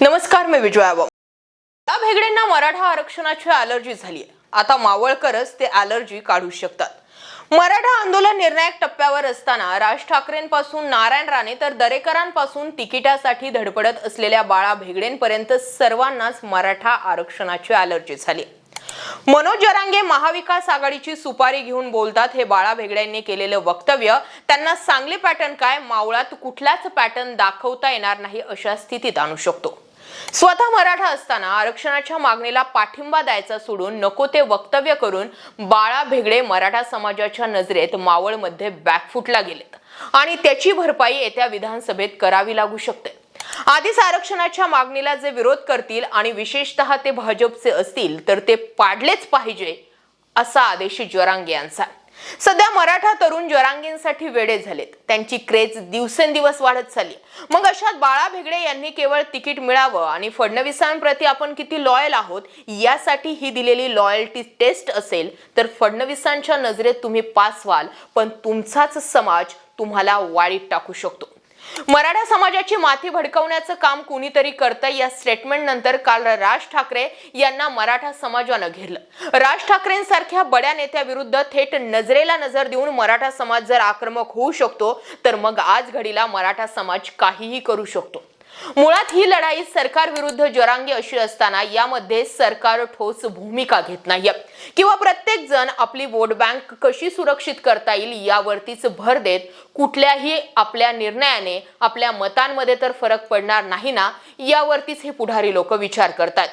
नमस्कार मी विजया बम भेगडेंना मराठा आरक्षणाची अलर्जी झाली आहे आता मावळकरच ते अलर्जी काढू शकतात. मराठा आंदोलन निर्णायक टप्प्यावर असताना राज ठाकरेंपासून नारायण राणे तर दरेकरांपासून तिकिटासाठी धडपडत असलेल्या बाळा भेगडेंपर्यंत सर्वांनाच मराठा आरक्षणाची अलर्जी झाली मनोज जरांगे महाविकास आघाडीची सुपारी घेऊन बोलतात हे बाळा भेगड्यांनी केलेलं वक्तव्य. त्यांना सांगली पॅटर्न काय? मावळात कुठलाच पॅटर्न दाखवता येणार नाही अशा स्थितीत आणू शकतो. स्वतः मराठा असताना आरक्षणाच्या मागणीला पाठिंबा द्यायचा सोडून नको ते वक्तव्य करून बाळा भेगडे मराठा समाजाच्या नजरेत मावळमध्ये बॅकफुटला गेलेत. आणि त्याची भरपाई येत्या विधानसभेत करावी लागू शकते. आधीच आरक्षणाच्या मागणीला जे विरोध करतील आणि विशेषतः ते भाजपचे असतील तर ते पाडलेच पाहिजे असा आदेश जरांगे यांचा सध्या मराठा तरुण जरांगेंसाठी वेडे झालेत. त्यांची क्रेज दिवसेंदिवस वाढत चालली. मग अशात बाळा भेगडे यांनी केवळ तिकीट मिळावं आणि फडणवीसांप्रती आपण किती लॉयल आहोत यासाठी ही दिलेली लॉयल्टी टेस्ट असेल तर फडणवीसांच्या नजरेत तुम्ही पास व्हाल पण तुमचाच समाज तुम्हाला वाळीत टाकू शकतो. मराठा समाजाची माती भडकवण्याचं काम कुणीतरी करतंय या स्टेटमेंट नंतर काल राज ठाकरे यांना मराठा समाजानं घेरलं. राज ठाकरेंसारख्या बड्या नेत्याविरुद्ध थेट नजरेला नजर देऊन मराठा समाज जर आक्रमक होऊ शकतो तर मग आज घडीला मराठा समाज काहीही करू शकतो. मुळात ही लढाई सरकार विरुद्ध जरांगी अशी असताना यामध्ये सरकार ठोस भूमिका घेत नाहीये. किंवा प्रत्येक जण आपली वोट बँक कशी सुरक्षित करता येईल यावरतीच भर देत कुठल्याही आपल्या निर्णयाने आपल्या मतांमध्ये तर फरक पडणार नाही ना यावरतीच हे पुढारी लोक विचार करतात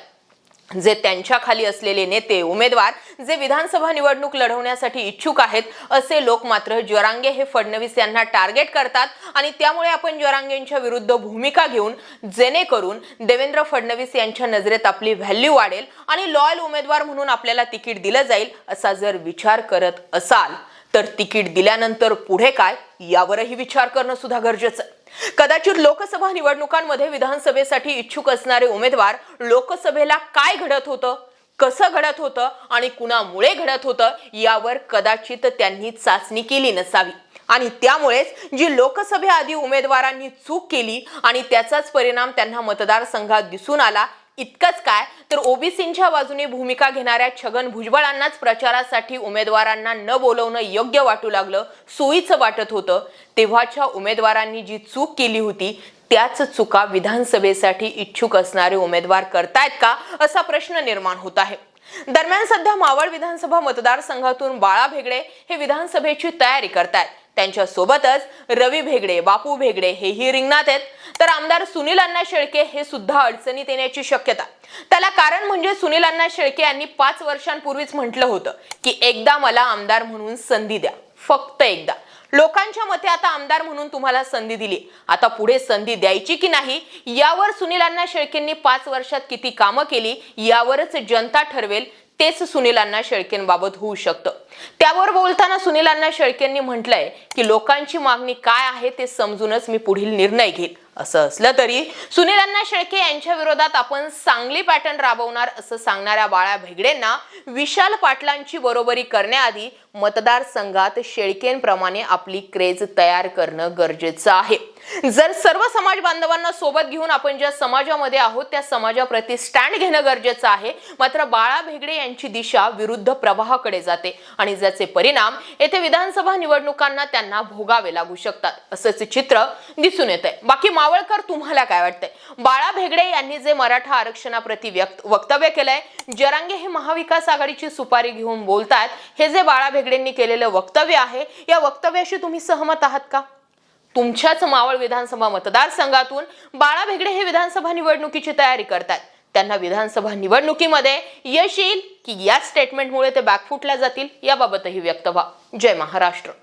जे त्यांच्याखाली असलेले नेते उमेदवार जे विधानसभा निवडणूक लढवण्यासाठी इच्छुक आहेत असे लोक मात्र ज्वरांगे हे फडणवीस यांना टार्गेट करतात आणि त्यामुळे आपण ज्वरांगेंच्या विरुद्ध भूमिका घेऊन जेणेकरून देवेंद्र फडणवीस यांच्या नजरेत आपली व्हॅल्यू वाढेल आणि लॉयल उमेदवार म्हणून आपल्याला तिकीट दिलं जाईल असा जर विचार करत असाल तर तिकीट दिल्यानंतर पुढे काय? यावरही विचार करणं सुद्धा गरजेचं कदाचित लोकसभा निवडणुकांमध्ये विधानसभेसाठी इच्छुक असणारे उमेदवार लोकसभेला काय घडत होतं कसं घडत होतं आणि कुणामुळे घडत होतं यावर कदाचित त्यांनी चाचणी केली नसावी. आणि त्यामुळेच जी लोकसभेआधी उमेदवारांनी चूक केली आणि त्याचाच परिणाम त्यांना मतदारसंघात दिसून आला इतकंच काय? तर ओबीसींच्या बाजूने भूमिका घेणाऱ्या छगन भुजबळांनाच प्रचारासाठी उमेदवारांना न बोलवणं योग्य वाटू लागलं सोयीचं वाटत होतं. तेव्हाच्या उमेदवारांनी जी चूक केली होती त्याच चुका विधानसभेसाठी इच्छुक असणारे उमेदवार करतायत का? असा प्रश्न निर्माण होत आहे. दरम्यान सध्या मावळ विधानसभा मतदारसंघातून बाळा भेगडे हे विधानसभेची तयारी करतायत. त्यांच्या सोबतच रवी भेगडे बापू भेगडे हेही रिंगणात आहेत. तर आमदार सुनील अण्णा शेळके हे सुद्धा अडचणीत येण्याची शक्यता. त्याला कारण म्हणजे सुनील अण्णा शेळके यांनी पाच वर्षांपूर्वीच म्हटलं होतं की एकदा मला आमदार म्हणून संधी द्या. फक्त एकदा. लोकांच्या मते आता आमदार म्हणून तुम्हाला संधी दिली. आता पुढे संधी द्यायची की नाही यावर सुनील अण्णा शेळकेंनी पाच वर्षात किती कामं केली यावरच जनता ठरवेल तेच सुनील अण्णा शेळकेंबाबत होऊ शकतं. त्यावर बोलताना सुनील अण्णा शेळकेंनी म्हटलंय की लोकांची मागणी काय आहे ते समजूनच मी पुढील निर्णय घेईल. असं असलं तरी सुनील अण्णा शेळके यांच्या विरोधात आपण सांगली पॅटर्न राबवणार असं सांगणाऱ्या बाळा भेगडेंना विशाल पाटलांची बरोबरी करण्याआधी मतदारसंघात शेळकेंप्रमाणे आपली क्रेज तयार करणं गरजेचं आहे. जर सर्व समाज बांधवांना सोबत घेऊन आपण ज्या समाजामध्ये आहोत त्या समाजाप्रती स्टँड घेणं गरजेचं आहे. मात्र बाळा भेगडे यांची दिशा विरुद्ध प्रवाहाकडे जाते. आणि ज्याचे परिणाम येथे विधानसभा निवडणुकांना त्यांना भोगावे लागू शकतात असंच चित्र दिसून येत आहे बाकी मावळकर तुम्हाला काय वाटतंय? बाळा भेगडे यांनी जे मराठा आरक्षणाप्रती व्यक्त वक्तव्य केलंय जरांगे हे महाविकास आघाडीची सुपारी घेऊन बोलतायत हे जे बाळा भेगडेंनी केलेलं वक्तव्य आहे या वक्तव्याशी तुम्ही सहमत आहात का? तुमच्याच मावळ विधानसभा मतदारसंघातून बाळा भेगडे हे विधानसभा निवडणुकीची तयारी करतात त्यांना विधानसभा निवडणुकीमध्ये यश येईल की या स्टेटमेंटमुळे ते बॅकफुटल्या जातील याबाबतही व्यक्त व्हा. जय महाराष्ट्र.